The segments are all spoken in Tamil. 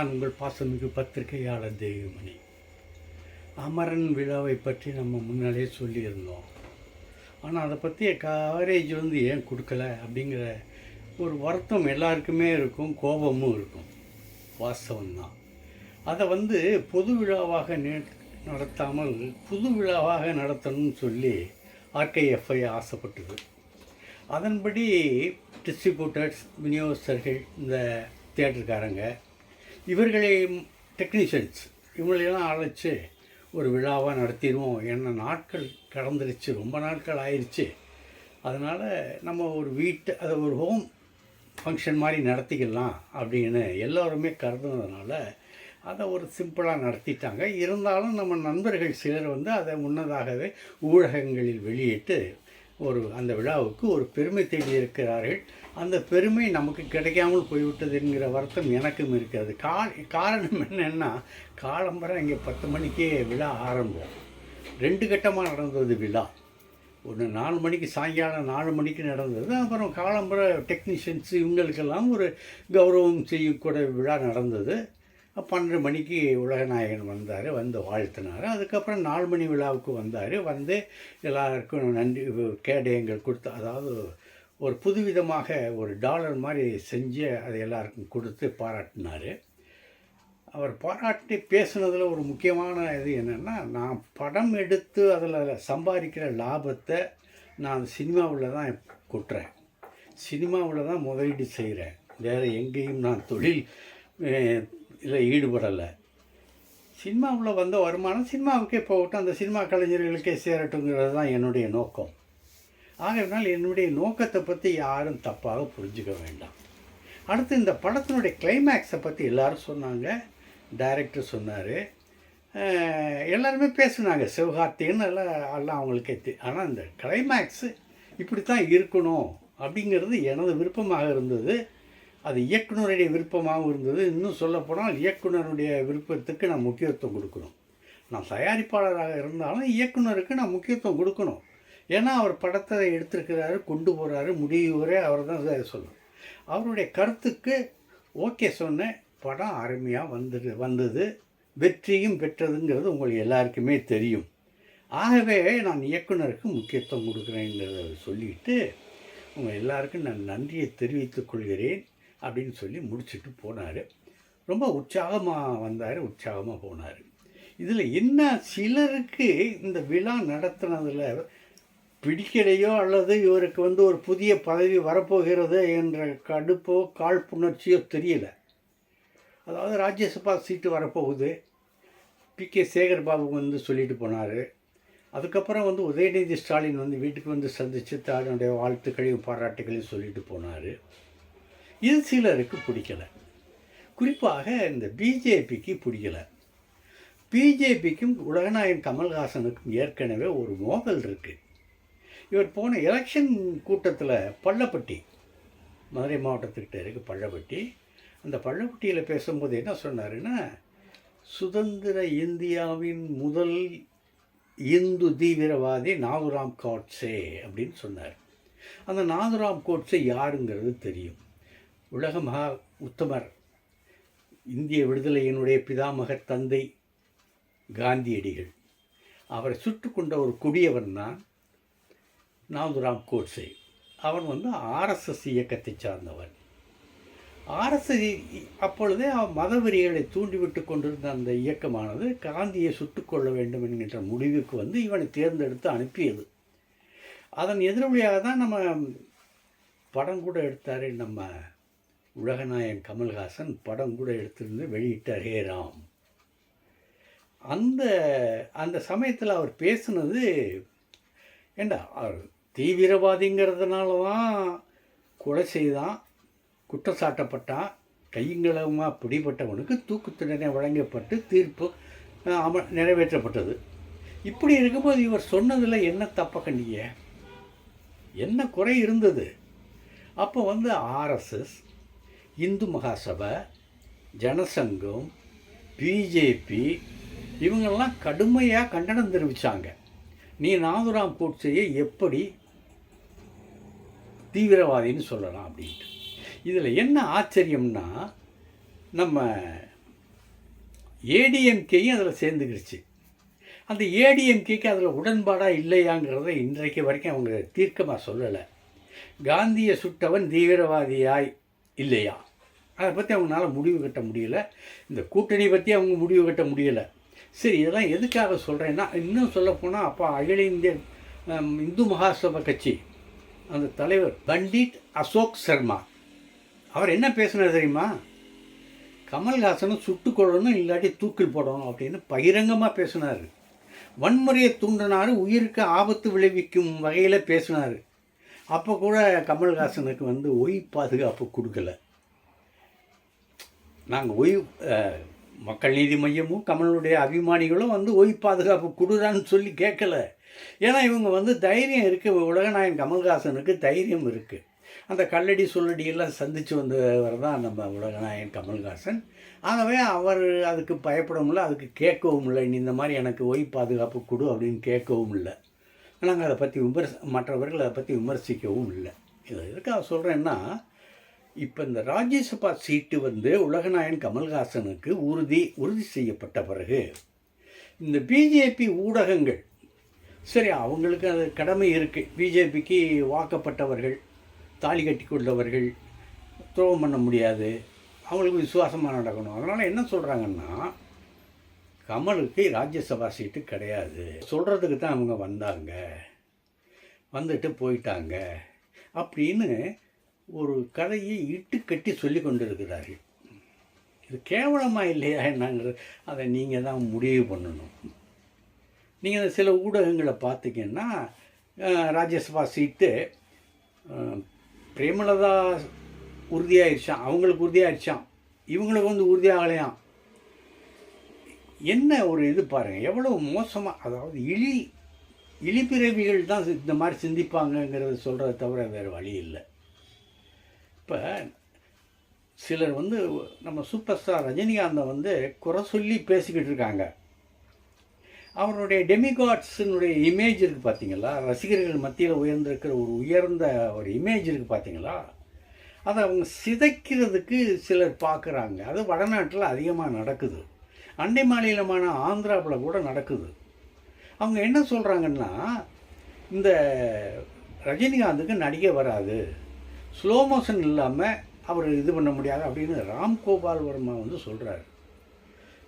நான் உங்கள் பாசமிகு பத்திரிகையாளர் தெய்வமணி. அமரன் விழாவை பற்றி நம்ம முன்னாலே சொல்லியிருந்தோம். ஆனால் அதை பற்றிய கவரேஜ் வந்து ஏன் கொடுக்கல அப்படிங்கிற ஒரு வருத்தம் எல்லாருக்குமே இருக்கும் கோபமும் இருக்கும். வாஸ்தவம்தான். அதை வந்து பொது விழாவாக நே- நடத்தாமல் புது விழாவாக நடத்தணும்னு சொல்லி ஆர்கேஎஃப்ஐ ஆசைப்பட்டது. அதன்படி டிஸ்ட்ரிபியூட்டர்ஸ் விநியோகஸ்தர்கள் இந்த தேட்டருக்காரங்க இவர்களை டெக்னீஷியன்ஸ் இவங்களையெல்லாம் அழைச்சி ஒரு விழாவாக நடத்திடுவோம். என்ன நாட்கள் கடந்துருச்சு. ரொம்ப நாட்கள் ஆயிடுச்சு அதனால் நம்ம ஒரு வீட்டு அதை ஒரு ஹோம் ஃபங்க்ஷன் மாதிரி நடத்திக்கலாம் அப்படின்னு எல்லோருமே கருதுனதுனால அதை ஒரு சிம்பிளாக நடத்திட்டாங்க. இருந்தாலும் நம்ம நண்பர்கள் சிலர் வந்து அதை முன்னதாகவே ஊடகங்களில் வெளியிட்டு ஒரு அந்த விழாவுக்கு ஒரு பெருமை தேடி இருக்கிறார்கள். அந்த பெருமை நமக்கு கிடைக்காமல் போய்விட்டது என்கிற வருத்தம் எனக்கும் இருக்கிறது. கா காரணம் என்னென்னா காலம்பரை இங்கே பத்து மணிக்கே விழா ஆரம்பம். ரெண்டு கட்டமாக நடந்தது விழா. ஒன்று நாலு மணிக்கு சாயங்காலம் நாலு மணிக்கு நடந்தது. அப்புறம் காலம்புற டெக்னீஷியன்ஸ் இவங்களுக்கெல்லாம் ஒரு கௌரவம் செய்யக்கூட விழா நடந்தது. பன்னெண்டு மணிக்கு உலகநாயகன் வந்தார் வந்து வாழ்த்தினார். அதுக்கப்புறம் நாலு மணி விழாவுக்கு வந்தார். வந்து எல்லாருக்கும் நன்றி கேடயங்கள் கொடுத்து அதாவது ஒரு புதுவிதமாக ஒரு டாலர் மாதிரி செஞ்சு அதை எல்லாருக்கும் கொடுத்து பாராட்டினார். அவர் பாராட்டி பேசுனதில் ஒரு முக்கியமான இது என்னென்னா நான் படம் எடுத்து அதில் சம்பாதிக்கிற லாபத்தை நான் சினிமாவில் தான் கொட்டுறேன். சினிமாவில் தான் முதலீடு செய்கிறேன் வேறு எங்கேயும் நான் தொழில் இதில் ஈடுபடலை. சினிமாவில் வந்த வருமானம் சினிமாவுக்கே போகட்டும் அந்த சினிமா கலைஞர்களுக்கே சேரட்டுங்கிறது தான் என்னுடைய நோக்கம். ஆகையினால் என்னுடைய நோக்கத்தை பற்றி யாரும் தப்பாக புரிஞ்சுக்க வேண்டாம். அடுத்து இந்த படத்தினுடைய கிளைமேக்ஸை பற்றி எல்லாரும் சொன்னாங்க. டைரக்டர் சொன்னார். எல்லாருமே பேசுனாங்க. சிவகார்த்திகன்னு எல்லாம் எல்லாம் அவங்களுக்கே தெ ஆனால் இந்த கிளைமேக்ஸு இப்படி தான் இருக்கணும் அப்படிங்கிறது எனது விருப்பமாக இருந்தது. அது இயக்குனருடைய விருப்பமாகவும் இருந்தது. இன்னும் சொல்லப்போனால் இயக்குனருடைய விருப்பத்துக்கு நான் முக்கியத்துவம் கொடுக்கணும். நான் தயாரிப்பாளராக இருந்தாலும் இயக்குனருக்கு நான் முக்கியத்துவம் கொடுக்கணும். ஏன்னா அவர் படத்தை எடுத்திருக்கிறாரு கொண்டு போகிறாரு முடிவுவரே அவர் தான் சொல்லணும். அவருடைய கருத்துக்கு ஓகே சொன்னேன் படம் அருமையாக வந்து வந்தது. வெற்றியும் பெற்றதுங்கிறது உங்களுக்கு எல்லாருக்குமே தெரியும். ஆகவே நான் இயக்குனருக்கு முக்கியத்துவம் கொடுக்குறேங்கிறத சொல்லிட்டு உங்கள் எல்லாருக்கும் நான் நன்றியை தெரிவித்துக் கொள்கிறேன். அப்படின்னு சொல்லி முடிச்சுட்டு போனார். ரொம்ப உற்சாகமாக வந்தார் உற்சாகமாக போனார். இதில் என்ன சிலருக்கு இந்த விழா நடத்துனதில் பிடிக்கலையோ அல்லது இவருக்கு வந்து ஒரு புதிய பதவி வரப்போகிறது என்ற கடுப்போ காழ்ப்புணர்ச்சியோ தெரியல. அதாவது ராஜ்யசபா சீட்டு வரப்போகுது. பி. கே. சேகர் பாபு வந்து சொல்லிட்டு போனார். அதுக்கப்புறம் வந்து உதயநிதி ஸ்டாலின் வந்து வீட்டுக்கு வந்து சந்தித்து தன்னுடைய வாழ்த்துக்களையும் பாராட்டுகளையும் சொல்லிட்டு போனார். இது சிலருக்கு பிடிக்கல. குறிப்பாக இந்த பிஜேபிக்கு பிடிக்கல. பிஜேபிக்கும் உலகநாயகன் கமல்ஹாசனுக்கும் ஏற்கனவே ஒரு மோதல் இருக்குது இவர் போன எலெக்ஷன் கூட்டத்தில் பள்ளப்பட்டி மதுரை மாவட்டத்துக்கிட்ட இருக்குது பள்ளப்பட்டி. அந்த பள்ளப்பட்டியில் பேசும்போது என்ன சொன்னாருன்னா சுதந்திர இந்தியாவின் முதல் இந்து தீவிரவாதி நாதுராம் கோட்ஸே அப்படின்னு சொன்னார். அந்த நாதுராம் கோட்ஸே யாருங்கிறது தெரியும். உலக மகா உத்தமர் இந்திய விடுதலையினுடைய பிதாமகர் தந்தை காந்தியடிகள். அவரை சுட்டு கொண்ட ஒரு கொடியவன் தான் நாதுராம் கோட்ஸே அவன் வந்து ஆர்எஸ்எஸ் இயக்கத்தை சார்ந்தவன். ஆர்எஸ்எஸ் அப்பொழுதே அவன் மதவெறிகளை தூண்டிவிட்டு கொண்டிருந்த அந்த இயக்கமானது காந்தியை சுட்டுக்கொள்ள வேண்டும் என்கின்ற முடிவுக்கு வந்து இவனை தேர்ந்தெடுத்து அனுப்பியது. அதன் எதிரொலியாக தான் நம்ம படம் கூட எடுத்தார் நம்ம உலகநாயகன் கமல்ஹாசன் படம் கூட எடுத்திருந்து வெளியிட்டார் ஹே ராம். அந்த அந்த சமயத்தில் அவர் பேசுனது ஏண்டா அவர் தீவிரவாதிங்கிறதுனால தான் கொலை செய்தான் குற்றம் சாட்டப்பட்டான் கையங்களமாக பிடிபட்டவனுக்கு தூக்கு தண்டனை வழங்கப்பட்டு தீர்ப்பு அம நிறைவேற்றப்பட்டது. இப்படி இருக்கும்போது இவர் சொன்னதில் என்ன தப்ப கண்டிய என்ன குறை இருந்தது? அப்போ வந்து ஆர்எஸ்எஸ் இந்து மகாசபை ஜனசங்கம் பிஜேபி இவங்கெல்லாம் கடுமையாக கண்டனம் தெரிவித்தாங்க நீ நாதுராம் கோட்சையை எப்படி தீவிரவாதின்னு சொல்லலாம் அப்படின்ட்டு. இதில் என்ன ஆச்சரியம்னா நம்ம ஏடிஎம்கேயும் அதில் சேர்ந்துக்கிடுச்சு. அந்த ஏடிஎம்கேக்கு அதில் உடன்பாடாக இல்லையாங்கிறத இன்றைக்கு வரைக்கும் அவங்க தீர்க்கமாக சொல்லலை. காந்தியை சுட்டவன் தீவிரவாதியாய் இல்லையா? அதை பற்றி அவங்களால முடிவு கட்ட முடியலை. இந்த கூட்டணி பற்றி அவங்க முடிவு கட்ட முடியலை. சரி இதெல்லாம் எதுக்காக சொல்கிறேன்னா இன்னும் சொல்லப்போனால் அப்போ அகில இந்திய இந்து மகாசபா கட்சி அந்த தலைவர் பண்டிட் அசோக் சர்மா அவர் என்ன பேசினார் தெரியுமா? கமல்ஹாசனும் சுட்டுக் கொள்ளணும் இல்லாட்டி தூக்கில் போடணும் அப்படின்னு பகிரங்கமாக பேசினார். வன்முறையை தூண்டினார் உயிருக்கு ஆபத்து விளைவிக்கும் வகையில் பேசினார். அப்போ கூட கமல்ஹாசனுக்கு வந்து ஒய் பாதுகாப்பு கொடுக்கல. நாங்கள் ஓய்வு மக்கள் நீதி மையமும் கமலுடைய அபிமானிகளும் வந்து ஒய் பாதுகாப்பு கொடுறான்னு சொல்லி கேட்கல. ஏன்னா இவங்க வந்து தைரியம் இருக்குது உலகநாயகன் கமல்ஹாசனுக்கு தைரியம் இருக்குது அந்த கல்லடி சொல்லடியெல்லாம் சந்தித்து வந்தவர் தான் நம்ம உலகநாயகன் கமல்ஹாசன். ஆகவே அவர் அதுக்கு பயப்படவும் இல்லை அதுக்கு கேட்கவும் இல்லை. நீ இந்த மாதிரி எனக்கு ஒய் பாதுகாப்பு கொடு அப்படின்னு கேட்கவும் இல்லை. நாங்கள் அதை பற்றி விமர்ச மற்றவர்கள் அதை பற்றி விமர்சிக்கவும் இல்லை. இதை எதுக்காக சொல்கிறேன்னா இப்போ இந்த ராஜ்யசபா சீட்டு வந்து உலகநாயன் கமல்ஹாசனுக்கு உறுதி உறுதி செய்யப்பட்ட பிறகு இந்த பிஜேபி ஊடகங்கள் சரி அவங்களுக்கு அது கடமை இருக்குது பிஜேபிக்கு வாக்கப்பட்டவர்கள் தாலி கட்டி கொண்டவர்கள் துரோகம் பண்ண முடியாது. அவங்களுக்கு விசுவாசமாக நடக்கணும். அதனால் என்ன சொல்கிறாங்கன்னா கமலுக்கு ராஜ்யசபா சீட்டு கிடையாது. சொல்கிறதுக்கு தான் அவங்க வந்தாங்க. வந்துட்டு போயிட்டாங்க. அப்படின்னு ஒரு கதையை இட்டு கட்டி சொல்லி கொண்டிருக்கிறார்கள். இது கேவலமாக இல்லையா என்னங்கிறது அதை நீங்கள் தான் முடிவு பண்ணணும். நீங்கள் சில ஊடகங்களை பார்த்தீங்கன்னா ராஜ்யசபா சீட்டு பிரேமலதா உறுதியாயிருச்சான் அவங்களுக்கு உறுதியாயிருச்சான் இவங்களுக்கு வந்து உறுதியாகலையாம். என்ன ஒரு இது பாருங்கள் எவ்வளோ மோசமாக அதாவது இழி இழிபிறவிகள் தான் இந்த மாதிரி சிந்திப்பாங்கங்கிறத சொல்கிறத தவிர வேறு வழி இல்லை. இப்போ சிலர் வந்து நம்ம சூப்பர் ஸ்டார் ரஜினிகாந்தை வந்து குறை சொல்லி பேசிக்கிட்டு இருக்காங்க. அவருடைய டெமிகாட்ஸினுடைய இமேஜ் இருக்குது பார்த்தீங்களா ரசிகர்கள் மத்தியில் உயர்ந்திருக்கிற ஒரு உயர்ந்த ஒரு இமேஜ் இருக்குது பார்த்தீங்களா அதை அவங்க சிதைக்கிறதுக்கு சிலர் பார்க்குறாங்க அது வடநாட்டில் அதிகமாக நடக்குது. அண்டை மாநிலமான ஆந்திராவில் கூட நடக்குது. அவங்க என்ன சொல்கிறாங்கன்னா இந்த ரஜினிகாந்துக்கு நடிக்க வராது. ஸ்லோ மோஷன் இல்லாமல் அவர் இது பண்ண முடியாது அப்படின்னு ராம்கோபால் வர்மா வந்து சொல்கிறாரு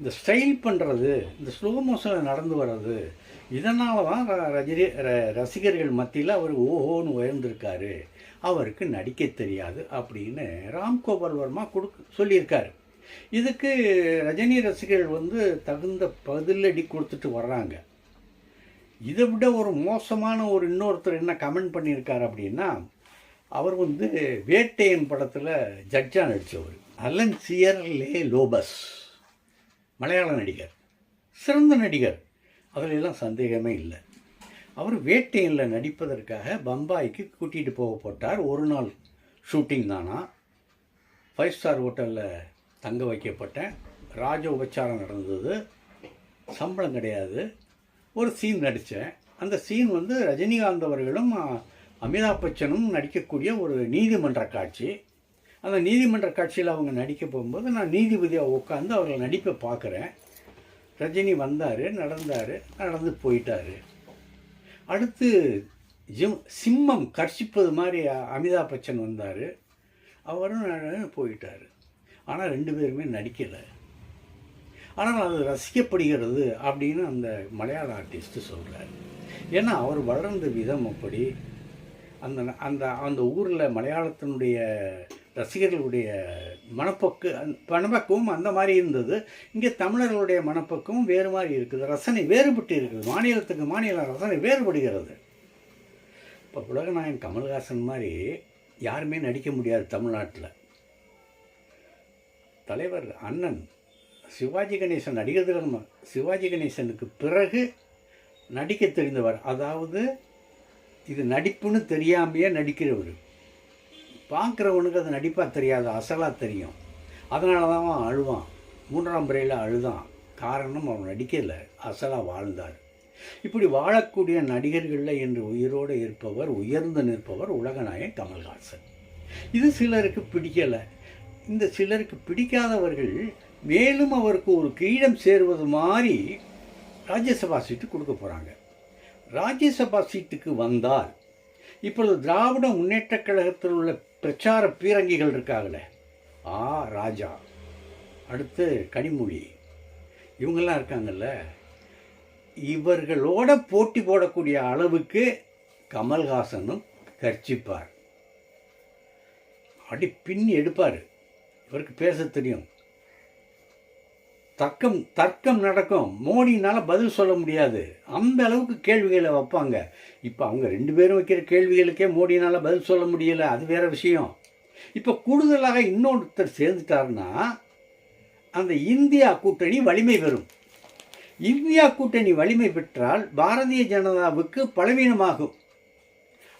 இந்த ஸ்டைல் பண்ணுறது இந்த ஸ்லோ மோஷனில் நடந்து வர்றது இதனால தான் ர- ரஜினி ர- ரசிகர்கள் மத்தியில் அவர் ஓஹோன்னு உயர்ந்திருக்காரு. அவருக்கு நடிக்க தெரியாது அப்படின்னு ராம்கோபால் வர்மா கொடுக்க சொல்லியிருக்காரு. இதுக்கு ரஜினி ரசிகர்கள் வந்து தகுந்த பதிலடி கொடுத்துட்டு வர்றாங்க. இதை விட ஒரு மோசமான ஒரு இன்னொருத்தர் என்ன கமெண்ட் பண்ணியிருக்காரு அப்படின்னா அவர் வந்து வேட்டையன் படத்தில் ஜட்ஜாக நடித்தவர் அலன் சியர்லே லோபஸ். மலையாள நடிகர். சிறந்த நடிகர். அதில் எல்லாம் சந்தேகமே இல்லை. அவர் வேட்டையனில் நடிப்பதற்காக பம்பாய்க்கு கூட்டிகிட்டு போகப்பட்டார் ஒரு நாள் ஷூட்டிங் தானா. ஃபைவ் ஸ்டார் ஹோட்டலில் தங்க வைக்கப்பட்டேன். ராஜ உபச்சாரம் நடந்தது. சம்பளம் கிடையாது. ஒரு சீன் நடித்தேன் அந்த சீன் வந்து ரஜினிகாந்த் அவர்களும் அமிதாப் பச்சனும் நடிக்கக்கூடிய ஒரு நீதிமன்ற காட்சி. அந்த நீதிமன்ற காட்சியில் அவங்க நடிக்க போகும்போது நான் நீதிபதியாக உட்காந்து அவர்கள் நடிப்பை பார்க்குறேன். ரஜினி வந்தார் நடந்தார் நடந்து போயிட்டார். அடுத்து ஜிம் சிம்மம் கர்ஷிப்பது மாதிரி அமிதாப் பச்சன் வந்தார். அவரும் போயிட்டார். ஆனால் ரெண்டு பேருமே நடிக்கலை. ஆனால் அது ரசிக்கப்படுகிறது அப்படின்னு அந்த மலையாள ஆர்டிஸ்ட்டு சொல்கிறார் ஏன்னா அவர் வளர்ந்த விதம் அப்படி. அந்த அந்த அந்த ஊரில் மலையாளத்தினுடைய ரசிகர்களுடைய மனப்போக்கு அந்த மனப்பக்குவம் அந்த மாதிரி இருந்தது. இங்கே தமிழர்களுடைய மனப்பக்குவம் வேறு மாதிரி இருக்குது. ரசனை வேறுபட்டு இருக்குது. மாநிலத்துக்கு மாநில ரசனை வேறுபடுகிறது. இப்போ உலகநாயகன் கமல்ஹாசன் மாதிரி யாருமே நடிக்க முடியாது தமிழ்நாட்டில். தலைவர் அண்ணன் சிவாஜி கணேசன் நடிகர் திலகம் சிவாஜி கணேசனுக்கு பிறகு நடிக்க தெரிந்தவர். அதாவது இது நடிப்புன்னு தெரியாமையே நடிக்கிறவர். பார்க்குறவனுக்கு அது நடிப்பாக தெரியாது அசலாக தெரியும். அதனால தான் அவன் அழுவான். மூன்றாம் பிறையில் அழுதான். காரணம் அவன் நடிக்கலை அசலாக வாழ்ந்தார். இப்படி வாழக்கூடிய நடிகர்களில் என்று உயிரோடு இருப்பவர் உயர்ந்து நிற்பவர் உலகநாயகன் கமல்ஹாசன். இது சிலருக்கு பிடிக்கலை. இந்த சிலருக்கு பிடிக்காதவர்கள் மேலும் அவருக்கு ஒரு கிரீடம் சேருவது மாதிரி ராஜ்யசபா சீட்டு கொடுக்க போகிறாங்க ராஜ்யசபா சீட்டுக்கு வந்தால் இப்பொழுது திராவிட முன்னேற்றக் கழகத்தில் உள்ள பிரச்சார பீரங்கிகள் இருக்காங்களே. ஆ ராஜா. அடுத்து கனிமொழி. இவங்கெல்லாம் இருக்காங்கல்ல. இவர்களோட போட்டி போடக்கூடிய அளவுக்கு கமல்ஹாசனும் கர்ச்சிப்பார். அடி பின்னி எடுப்பார். இவருக்கு பேச தெரியும். தர்க்கம் தர்க்கம் நடக்கும். மோடினால் பதில் சொல்ல முடியாது. அந்த அளவுக்கு கேள்விகளை வைப்பாங்க. இப்போ அவங்க ரெண்டு பேரும் வைக்கிற கேள்விகளுக்கே மோடினால் பதில் சொல்ல முடியல. அது வேற விஷயம். இப்போ கூடுதலாக இன்னொருத்தர் சேர்ந்துட்டாருன்னா அந்த இந்தியா கூட்டணி வலிமை பெறும். இந்தியா கூட்டணி வலிமை பெற்றால் பாரதிய ஜனதாவுக்கு பலவீனமாகும்.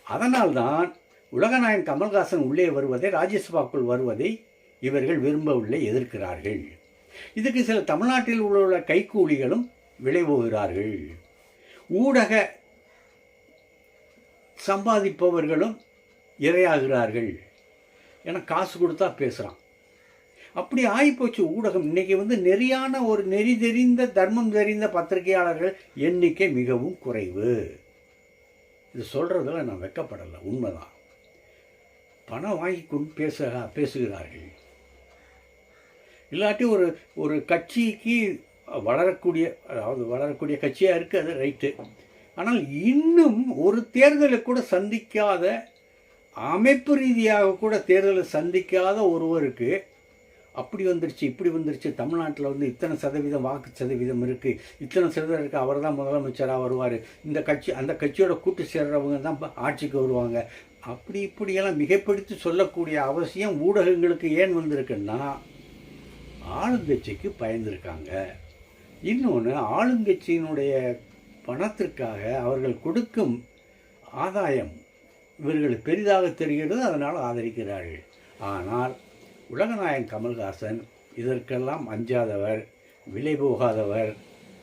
அதனால்தான் உலகநாயகன் கமல்ஹாசன் உள்ளே வருவதை ராஜ்யசபாக்குள் வருவதை இவர்கள் விரும்பவில்லை எதிர்க்கிறார்கள். இதுக்கு சில தமிழ்நாட்டில் உள்ள கைக்கூலிகளும் விளைவுகிறார்கள் ஊடக சம்பாதிப்பவர்களும் இரையாகிறார்கள். ஏன்னா காசு கொடுத்தா பேசுகிறான் அப்படி ஆகிப்போச்சு ஊடகம். இன்றைக்கி வந்து நெறியான ஒரு நெறி தெரிந்த தர்மம் தெரிந்த பத்திரிகையாளர்கள் எண்ணிக்கை மிகவும் குறைவு. இது சொல்கிறதுல நான் வெக்கப்படலை. உண்மைதான். பணம் வாங்கி கொண்டு பேச பேசுகிறார்கள். இல்லாட்டி ஒரு ஒரு கட்சிக்கு வளரக்கூடிய அதாவது வளரக்கூடிய கட்சியாக இருக்குது அது ரைட்டு. ஆனால் இன்னும் ஒரு தேர்தலை கூட சந்திக்காத அமைப்பு ரீதியாக கூட தேர்தலை சந்திக்காத ஒருவருக்கு அப்படி வந்துருச்சு இப்படி வந்துருச்சு தமிழ்நாட்டில் வந்து இத்தனை சதவீதம் வாக்கு சதவீதம் இருக்குது இத்தனை சதவீதம் இருக்குது அவர் தான் முதலமைச்சராக வருவார் இந்த கட்சி அந்த கட்சியோட கூட்டு சேர்றவங்க தான் ஆட்சிக்கு வருவாங்க. அப்படி இப்படியெல்லாம் மிகப்படுத்தி சொல்லக்கூடிய அவசியம் ஊடகங்களுக்கு ஏன் வந்திருக்குன்னா ஆளுங்கட்சிக்கு பயந்துருக்காங்க. இன்னொன்று ஆளுங்கட்சியினுடைய பணத்திற்காக அவர்கள் கொடுக்கும் ஆதாயம் இவர்களுக்கு பெரிதாக தெரிகிறது அதனால் ஆதரிக்கிறார்கள். ஆனால் உலகநாயகன் கமல்ஹாசன் இதற்கெல்லாம் அஞ்சாதவர் விலை போகாதவர்.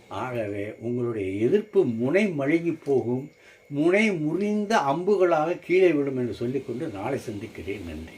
ஆகவே உங்களுடைய எதிர்ப்பு முனை மழுங்கி போகும் முனை முறிந்த அம்புகளாக கீழே விடும் என்று சொல்லிக்கொண்டு நாளை சந்திக்கிறேன். நன்றி.